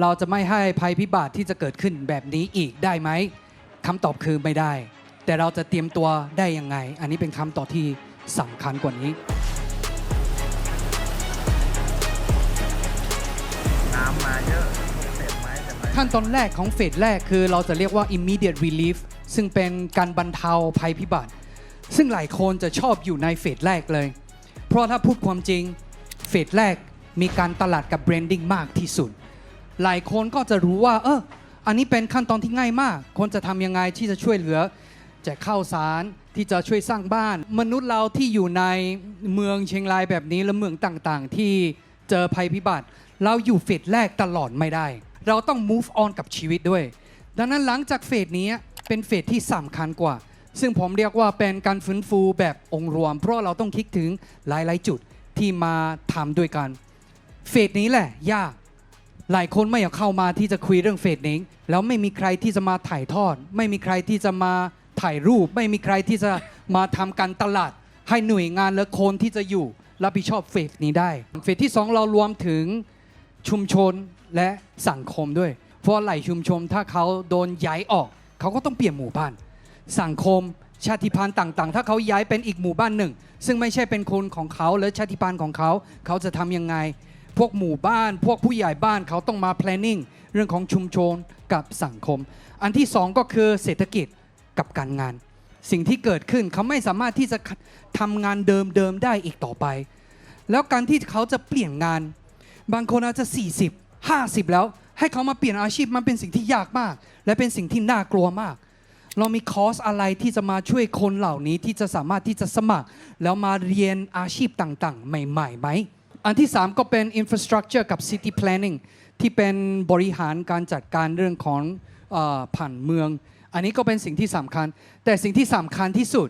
เราจะไม่ให้ภัยพิบัติที่จะเกิดขึ้นแบบนี้อีกได้ไหมคำตอบคือไม่ได้ แต่เราจะเตรียมตัวได้ยังไง อันนี้เป็นคำตอบที่สำคัญกว่านี้น้ำมาเยอะเสร็จไหมแต่ไม่ขั้นตอนแรกของเฟสแรกคือเราจะเรียกว่า immediate relief ซึ่งเป็นการบรรเทาภัยพิบัติ ซึ่งหลายคนจะชอบอยู่ในเฟสแรกเลย เพราะถ้าพูดความจริง เฟสแรกมีการตลาดกับ branding มากที่สุด หลายคนก็จะรู้ว่า เอออันนี้เป็นขั้นตอนที่ง่ายมาก คนจะทำยังไงที่จะช่วยเหลือแจกข้าวสารที่จะช่วยสร้างบ้าน มนุษย์เราที่อยู่ในเมืองเชียงรายแบบนี้และเมืองต่างๆ ที่เจอภัยพิบัติ เราอยู่เฟสแรกตลอดไม่ได้ เราต้อง move on กับชีวิตด้วย ดังนั้นหลังจากเฟสนี้เป็นเฟสที่สำคัญกว่า ซึ่งผมเรียกว่าเป็นการฟื้นฟูแบบองค์รวม เพราะเราต้องคิดถึงหลายๆ จุดที่มาทำด้วยกัน เฟสนี้แหละยาก หลายคนไม่อยากเข้ามาที่จะคุยเรื่องเฟสนี้แล้วไม่มีใครที่จะมาถ่ายทอด ไม่มีใครที่จะมาถ่ายรูป ไม่มีใครที่จะมาทำการตลาด ให้หน่วยงานและคนที่จะอยู่รับผิดชอบเฟสนี้ได้ เฟสที่สองเรารวมถึงชุมชนและสังคมด้วย เพราะหลายชุมชนถ้าเขาโดนย้ายออก เขาก็ต้องเปลี่ยนหมู่บ้าน สังคมชาติพันธุ์ต่างๆ ถ้าเขาย้ายเป็นอีกหมู่บ้านหนึ่ง ซึ่งไม่ใช่เป็นคนของเขาหรือชาติพันธุ์ของเขา เขาจะทำยังไง พวกหมู่บ้าน พวกผู้ใหญ่บ้านเขาต้องมา planning เรื่องของชุมชนกับสังคม อันที่สองก็คือเศรษฐกิจกับการงาน สิ่งที่เกิดขึ้นเขาไม่สามารถที่จะทำงานเดิมๆได้อีกต่อไป แล้วการที่เขาจะเปลี่ยนงาน บางคนอาจจะ 40 50 แล้ว ให้เขามาเปลี่ยนอาชีพมันเป็นสิ่งที่ยากมาก และเป็นสิ่งที่น่ากลัวมาก เรามีคอร์สอะไรที่จะมาช่วยคนเหล่านี้ที่จะสามารถที่จะสมัคร แล้วมาเรียนอาชีพต่างๆ ใหม่ๆไหม อันที่ 3 ก็เป็น infrastructure กับ city planning ที่เป็นบริหารการจัดการเรื่องของเออผ่านเมือง อันนี้ก็เป็นสิ่งที่สำคัญ แต่สิ่งที่สำคัญที่สุด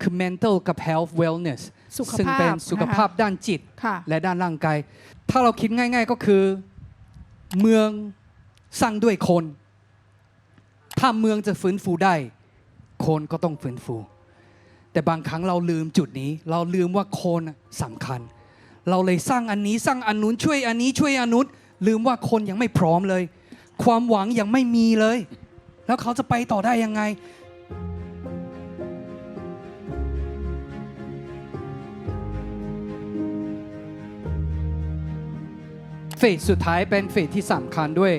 คือ mental กับ health wellness สุขภาพซึ่งเป็นสุขภาพนะคะด้านจิตค่ะและด้านร่างกาย ถ้าเราคิดง่าย ๆก็คือเมืองสร้างด้วยคน ถ้าเมืองจะฟื้นฟูได้ คนก็ต้องฟื้นฟู แต่บางครั้งเราลืมจุดนี้ เราลืมว่าคนน่ะสำคัญ เราเลยสร้างอันนี้สร้างอันนู้นช่วยอันนี้ช่วยอันนู้นลืมว่าคนยังไม่พร้อมเลย ความหวังยังไม่มีเลย แล้วเขาจะไปต่อได้ยังไงเฟสสุดท้ายเป็นเฟสที่สำคัญด้วย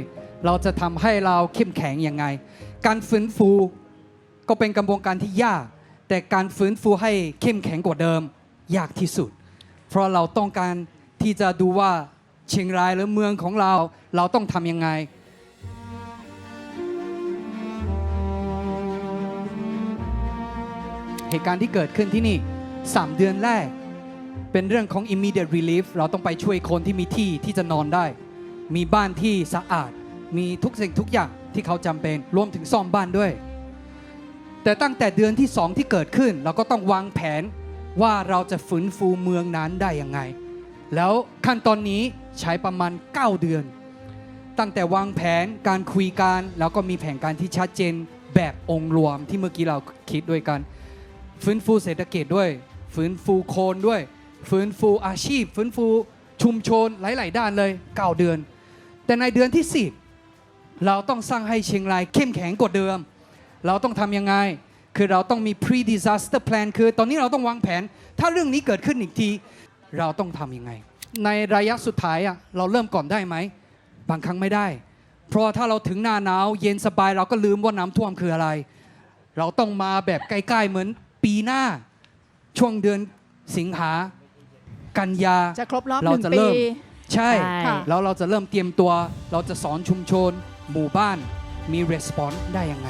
เราจะทำให้เราเข้มแข็งยังไง การฟื้นฟูก็เป็นกระบวนการที่ยาก แต่การฟื้นฟูให้เข้มแข็งกว่าเดิม ยากที่สุด เพราะเราต้องการที่จะดูว่าเชียงรายหรือเมืองของเรา เราต้องทำยังไง เหตุการณ์ที่เกิดขึ้นที่นี่ 3 เดือนแรก เป็นเรื่องของ immediate relief เราต้องไปช่วยคนที่มีที่ที่จะนอนได้ มีบ้านที่สะอาด มีทุกสิ่งทุกอย่างที่เขาจำเป็น รวมถึงซ่อมบ้านด้วย แต่ตั้งแต่เดือนที่2ที่เกิดขึ้น เราก็ต้องวางแผน ว่าเราจะฟื้นฟูเมืองนั้นได้ยังไง แล้วขั้นตอนนี้ใช้ประมาณ 9 เดือน ตั้งแต่วางแผนการคุยกันแล้วก็มีแผนการที่ชัดเจนแบบองค์รวมที่เมื่อกี้เราคิดด้วยกัน ฟื้นฟูเศรษฐกิจด้วย ฟื้นฟูโคนด้วย ฟื้นฟูอาชีพ ฟื้นฟูชุมชนหลาย ๆ ด้านเลย 9 เดือน แต่ในเดือนที่ 10 เราต้องสร้างให้เชียงรายเข้มแข็งกว่าเดิม เราต้องทำยังไง คือเราต้องมี pre disaster plan คือตอนนี้เราต้องวางแผน ถ้าเรื่องนี้เกิดขึ้นอีกที เราต้องทำยังไง ในระยะสุดท้ายอะเราเริ่มก่อนได้ไหม บางครั้งไม่ได้ เพราะถ้าเราถึงหน้าหนาว เย็นสบายเราก็ลืมว่าน้ำท่วมคืออะไร เราต้องมาแบบใกล้ๆเหมือนปีหน้า ช่วงเดือนสิงหากันยาจะครบรอบหเรานึ่งจะปีเริ่มใช่ใช่ค่ะแล้วเราจะเริ่มเตรียมตัว เราจะสอนชุมชน หมู่บ้านมี response ได้ยังไง